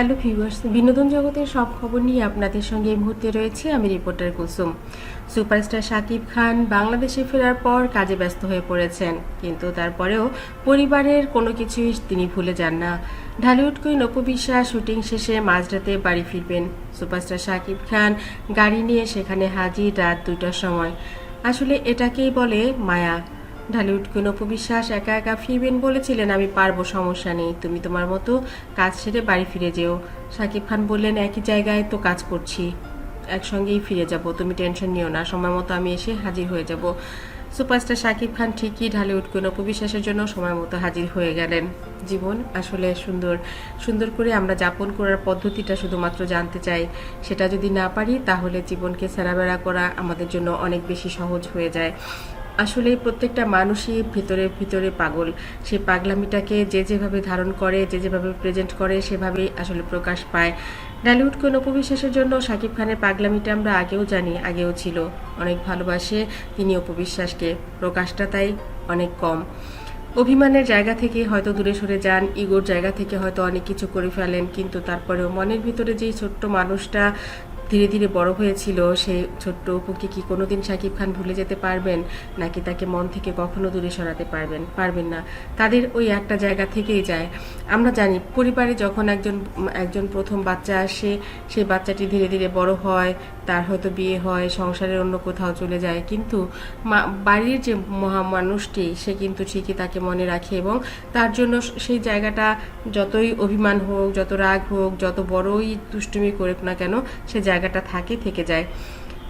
Hello viewers, বিনোদন জগতের সব খবর নিয়ে আপনাদের সঙ্গে এই মুহূর্তে রয়েছে আমি রিপোর্টার কুসুম সুপারস্টার শাকিব খান বাংলাদেশে ফেরার পর কাজে ব্যস্ত হয়ে পড়েছেন, কিন্তু তারপরেও পরিবারের কোনো কিছুই তিনি ভুলে যান না। ঢালিউড কুইন অপু বিশ্বাস শুটিং শেষে মাঝরাতে বাড়ি ফিরবেন। সুপারস্টার শাকিব খান গাড়ি নিয়ে সেখানে হাজির রাত দুটার সময়। আসলে এটাকেই বলে মায়া। ঢালিউড কুইন অপু বিশ্বাস একা একা ফিরবেন বলেছিলেন, আমি পারব, সমস্যা নেই। তুমি তোমার মতো কাজ সেরে বাড়ি ফিরে যেও। শাকিব খান বললেন, একই জায়গায় তো কাজ করছি। একসঙ্গেই ফিরে যাব। তুমি টেনশন নিও না। সময় মতো আমি এসে হাজির হয়ে যাব। সুপারস্টার শাকিব খান ঠিকই কুইন অপু বিশ্বাসের জন্য সময় মতো হাজির হয়ে গেলেন। জীবন আসলে সুন্দর। সুন্দর করে আমরা যাপন করার পদ্ধতিটা শুধুমাত্র জানতে চাই। সেটা যদি না পারি, তাহলে জীবনকে সেরাবেড়া করা আমাদের জন্য অনেক বেশি সহজ হয়ে যায়। আসলে প্রত্যেকটা মানুষই ভিতরে ভিতরে পাগল। সে পাগলামিটাকে যে যেভাবে ধারণ করে, যে যেভাবে প্রেজেন্ট করে, সেভাবেই আসলে প্রকাশ পায়। ডালিউড কোন উপবিশ্বাসের জন্য শাকিব খানের পাগলামিটা আমরা আগেও জানি, আগেও ছিল। অনেক ভালোবাসে তিনি উপবিশ্বাসকে। প্রকাশটা তাই অনেক কম। অভিমানের জায়গা থেকে হয়তো দূরে সরে যান, ইগোর জায়গা থেকে হয়তো অনেক কিছু করে ফেলেন, কিন্তু তারপরেও মনের ভিতরে যেই ছোট্ট মানুষটা ধীরে ধীরে বড় হয়েছিল সেই ছোট্ট অপুকে কি কোনোদিন শাকিব খান ভুলে যেতে পারবেন? নাকি তাকে মন থেকে কখনো দূরে সরাতে পারবেন? পারবেন না। তাদের ওই একটা জায়গা থেকেই যায়। আমরা জানি, পরিবারে যখন একজন একজন প্রথম বাচ্চা আসে সেই বাচ্চাটি ধীরে ধীরে বড় হয়, তার হয়তো বিয়ে হয়, সংসারের অন্য কোথাও চলে যায়। কিন্তু বাড়ির যে মহা মানুষটি, সে কিন্তু ঠিকই তাকে মনে রাখে এবং তার জন্য সেই জায়গাটা যতই অভিমান হোক, যত রাগ হোক, যত বড়ই দুষ্টুমি করুক না কেন, সে জায়গাটা থাকে, থেকে যায়।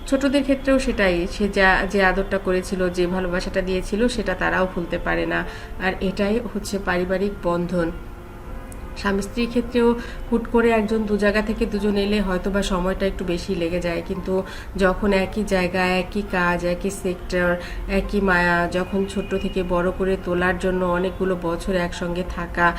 ছোটদের ক্ষেত্রেও সেটাই। সে যা, যে আদরটা করেছিল, যে ভালোবাসাটা দিয়েছিল, সেটা তারাও ভুলতে পারে না। আর এটাই হচ্ছে পারিবারিক বন্ধন। স্বামী স্ত্রীর ক্ষেত্রেও হুট করে একজন দু জায়গা থেকে দুজন এলে হয়তো বা সময়টা একটু বেশি লেগে যায়। কিন্তু যখন একই জায়গায়, একই কাজ, একই সেক্টর একই মায়া, যখন ছোট থেকে বড় করে তোলার জন্য অনেকগুলো বছর একসঙ্গে থাকা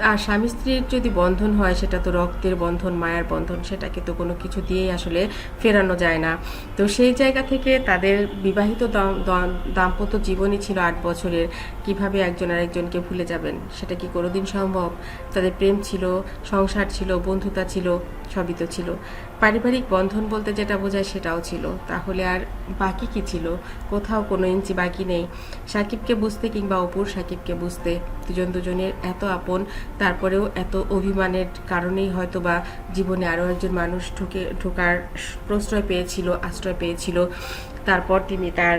আর স্বামী স্ত্রীর যদি বন্ধন হয়, সেটা তো রক্তের বন্ধন, মায়ার বন্ধন, সেটাকে তো কোনো কিছু দিয়েই আসলে ফেরানো যায় না। তো সেই জায়গা থেকে তাদের বিবাহিত দাম- দাম- দাম্পত্য জীবনই ছিল আট বছরের। কীভাবে একজন আরেকজনকে ভুলে যাবেন? সেটা কি কোনোদিন সম্ভব? তাদের প্রেম ছিল, সংসার ছিল, বন্ধুতা ছিল, সবই তো ছিল। পারিবারিক বন্ধন বলতে যেটা বোঝায় সেটাও ছিল। তাহলে আর বাকি কি ছিল? কোথাও কোনো ইঞ্চি বাকি নেই। সাকিবকে বুঝতে কিংবা অপুর সাকিবকে বুঝতে দুজন দুজনের এত আপন, তারপরেও এত অভিমানের কারণেই হয়তো বা জীবনে আরও একজন মানুষ ঢুকে ঢোকার প্রশ্রয় পেয়েছিল, আশ্রয় পেয়েছিল। তারপর তিনি তার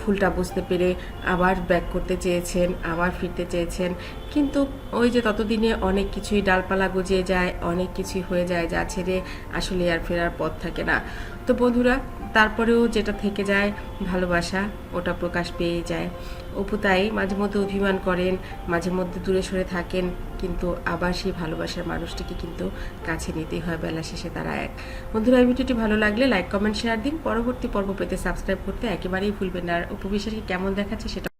ভুলটা বুঝতে পেরে আবার ব্যাক করতে চেয়েছেন, আবার ফিরতে চেয়েছেন। কিন্তু ওই যে ততদিনে অনেক কিছুই ডালপালা গজিয়ে যায়, অনেক কিছুই হয়ে যায়, যা ছেড়ে আসলে আর ফেরার পথ থাকে না। তো বন্ধুরা, তারপরেও যেটা থেকে যায়, ভালোবাসা, ওটা প্রকাশ পেয়ে যায়। অপু তাই মাঝে মধ্যে অভিমান করেন মাঝে মধ্যে দূরে সরে থাকেন কিন্তু আবার সেই ভালোবাসার মানুষটিকে কিন্তু কাছে নিতেই হয়। বেলা শেষে তারা এক। বন্ধুরা, এই ভিডিওটি ভালো লাগলে লাইক কমেন্ট শেয়ার দিন। পরবর্তী পর্ব পেতে সাবস্ক্রাইব করতে একেবারেই ভুলবেন আর উপবিশ্বাসকে কেমন দেখাচ্ছে সেটা